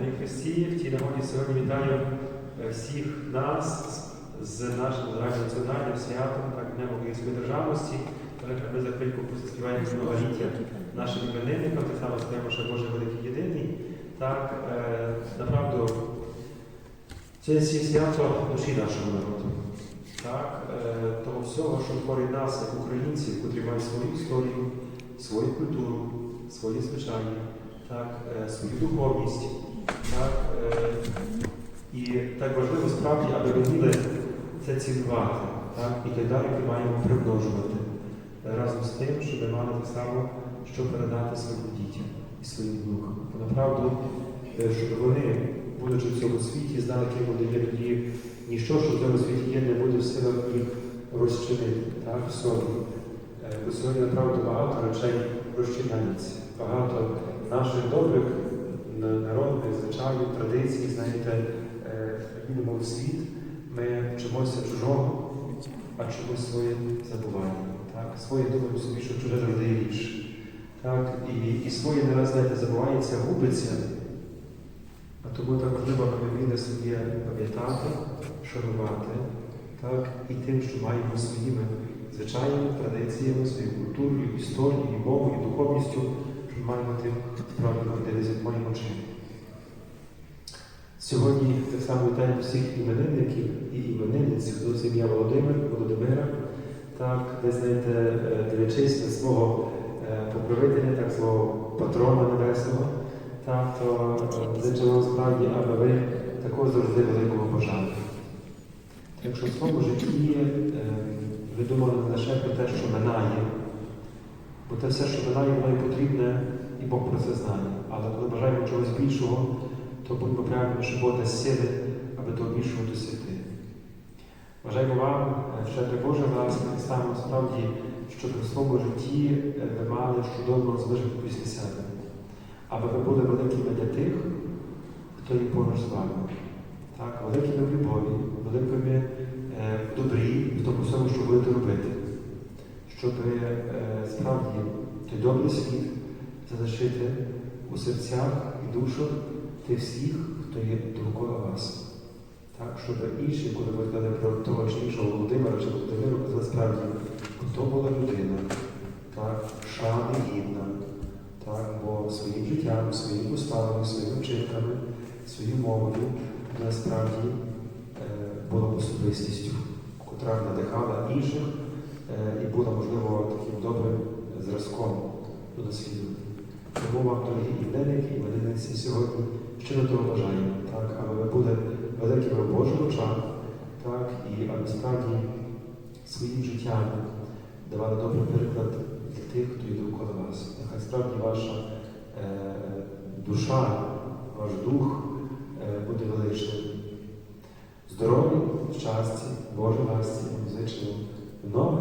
Дорогі Христі, в тій нагоді сьогодні вітаю е, всіх нас з нашим загальнонаціональним святом, так Днем Української державності. Ми за хвильку поспіваємо новоліття нашим іменинникам, так само скажемо, що Боже великий єдиний. Так, е, направду, це свято душі нашого народу. Так, е, того всього, що творить нас, як українців, котрі мають свою історію, свою культуру, свої звичаї, так, свою духовність. Е, і так важливо справді, аби ми це цінувати, так, і так далі ми маємо примножувати разом з тим, щоб ми мали так само, що передати своїм дітям і своїм внукам. Направду, е, щоб вони, будучи в цьому світі, знали, ким вони є тоді, ніщо, що в цьому світі є, не буде в силах їх розчинити так, в собі. Е, Бо сьогодні направду багато речей розчиняється, багато наших добрих народних звичаїв, традицій, знаєте, е, їдемо в світ, ми вчимося чужого, а чомусь своє забуваємо. Так? Своє думаємо собі, що чуже завжди є. Так? І, і своє не раз знаєте, забувається, губиться. А тому так важливо, аби собі пам'ятати, шанувати, так? і тим, що маємо своїми звичайними традиціями, своєю культурою, історією, мовою, духовністю, що маємо тим з моїм очима. Сьогодні так само вітаємо всіх іменинників і іменинниць, хто з ім'я Володимир, Володимира. Так, ви знаєте, е, дивлячись на свого е, покровителя, так свого патрона небесного, так, то е, зичу вам справді, аби ви також завжди великого бажання. Якщо в своєму житті е, ви думали не лише про те, що минає, бо те все, що минає, воно і потрібне, і Бог про це знає. Але коли бажаємо чогось більшого, то будьмо правильно, що Бог сили, аби того більшого досягти. Бажаємо вам, е, Боже вас, так само справді, щоб у своєму житті е, ви мали чудового залишку після себе, аби ви були великими для тих, хто є поруч з вами. Так, великими в любові, великими е, в добрі, в тому всьому, що будете робити, щоб е, справді той добрий світ залишити у серцях і душах тих всіх, хто є довкола вас. Так, щоб інші, коли ви казали про того чи іншого Володимира чи Володимиру, казали справді, хто була людина, так, шани гідна, так, бо своїм життям, своїми уставами, своїми вчинками, своєю мовою насправді е, була особистістю, котра надихала інших і була, можливо, таким добрим зразком до наслідування. Тому вам, дорогі іменинники, іменинниці, сьогодні щиро того бажаємо, так, аби ви були великими в Божих очах, так, і аби справді своїм життям давали добрий приклад для тих, хто є довкола вас. Нехай справді ваша е, душа, ваш дух е, буде величним. Здоров'я, щастя, Божої ласті, зичимо нових.